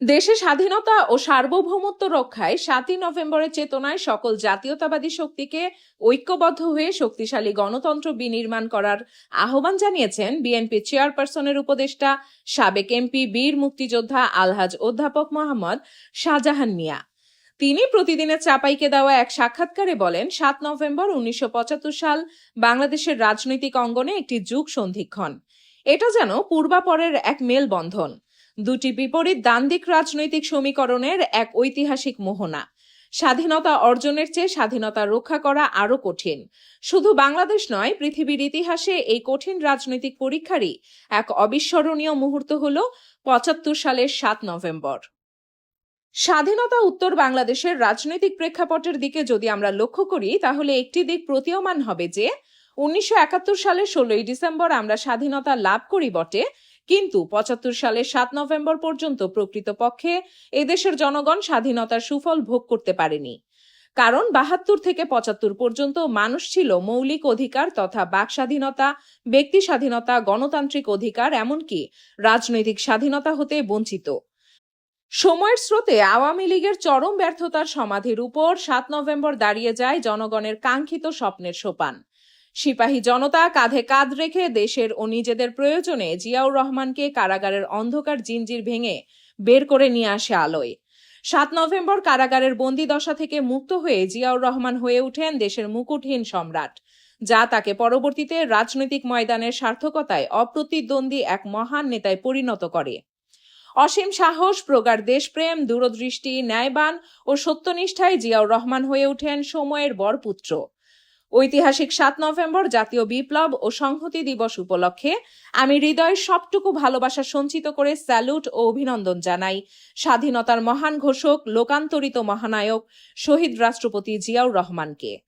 দেশে স্বাধীনতা ও সার্বভৌমত্ব রক্ষায় সাতই নভেম্বরের চেতনায় সকল জাতীয়তাবাদী শক্তিকে ঐক্যবদ্ধ হয়ে শক্তিশালী গণতন্ত্র বিনির্মাণ করার আহ্বান জানিয়েছেন বিএনপি চেয়ারপারসনের উপদেষ্টা সাবেক এমপি, বীর মুক্তিযোদ্ধা, আলহাজ অধ্যাপক মোহাম্মদ শাহজাহান মিয়া। তিনি প্রতিদিনের চাপাইকে দেওয়া এক সাক্ষাৎকারে বলেন, সাত নভেম্বর উনিশশো পঁচাত্তর সাল বাংলাদেশের রাজনৈতিক অঙ্গনে একটি যুগ সন্ধিক্ষণ এটা যেন পূর্বাপরের এক মেলবন্ধন। দুটি বিপরীত দ্বান্দ্বিক রাজনৈতিক সমীকরণের এক ঐতিহাসিক মোহনা। স্বাধীনতা অর্জনের চেয়ে স্বাধীনতা রক্ষা করা আরও কঠিন। শুধু বাংলাদেশ নয়, পৃথিবীর ইতিহাসে এই কঠিন রাজনৈতিক পরীক্ষারই এক অবিস্মরণীয় মুহূর্ত হল পঁচাত্তর সালের সাত নভেম্বর। স্বাধীনতা উত্তর বাংলাদেশের রাজনৈতিক প্রেক্ষাপটের দিকে যদি আমরা লক্ষ্য করি, তাহলে একটি দিক প্রতীয়মান হবে যে, উনিশশো সালের ষোলোই ডিসেম্বর আমরা স্বাধীনতা লাভ করি বটে কিন্তু পঁচাত্তর সালের সাত নভেম্বর পর্যন্ত প্রকৃতপক্ষে এদেশের জনগণ স্বাধীনতার সুফল ভোগ করতে পারেনি। কারণ বাহাত্তর থেকে পঁচাত্তর পর্যন্ত মানুষ ছিল মৌলিক অধিকার তথা বাক স্বাধীনতা, ব্যক্তি স্বাধীনতা, গণতান্ত্রিক অধিকার এমনকি রাজনৈতিক স্বাধীনতা হতে বঞ্চিত। সময়ের স্রোতে আওয়ামী লীগের চরম ব্যর্থতার সমাধির উপর সাত নভেম্বর দাঁড়িয়ে যায় জনগণের কাঙ্ক্ষিত স্বপ্নের সোপান। সিপাহী জনতা কাঁধে কাঁধ রেখে দেশের ও নিজেদের প্রয়োজনে জিয়াউর রহমানকে কারাগারের অন্ধকার জিঞ্জির ভেঙে বের করে নিয়ে আসে আলোয়। সাত নভেম্বর কারাগারের বন্দি দশা থেকে মুক্ত হয়ে জিয়াউর রহমান হয়ে ওঠেন দেশের মুকুটহীন সম্রাট, যা তাকে পরবর্তীতে রাজনৈতিক ময়দানের সার্থকতায় অপ্রতিদ্বন্দ্বী এক মহান নেতায় পরিণত করে। অসীম সাহস, প্রগাঢ় দেশপ্রেম, দূরদৃষ্টি, ন্যায়বান ও সত্যনিষ্ঠায় জিয়াউর রহমান হয়ে ওঠেন সময়ের বরপুত্র। ঐতিহাসিক সাত নভেম্বর জাতীয় বিপ্লব ও সংহতি দিবস উপলক্ষে আমি হৃদয়ের সবটুকু ভালোবাসা সঞ্চিত করে স্যালুট ও অভিনন্দন জানাই। স্বাধীনতার মহান ঘোষক, লোকান্তরিত মহানায়ক, শহীদ রাষ্ট্রপতি জিয়াউর রহমানকে।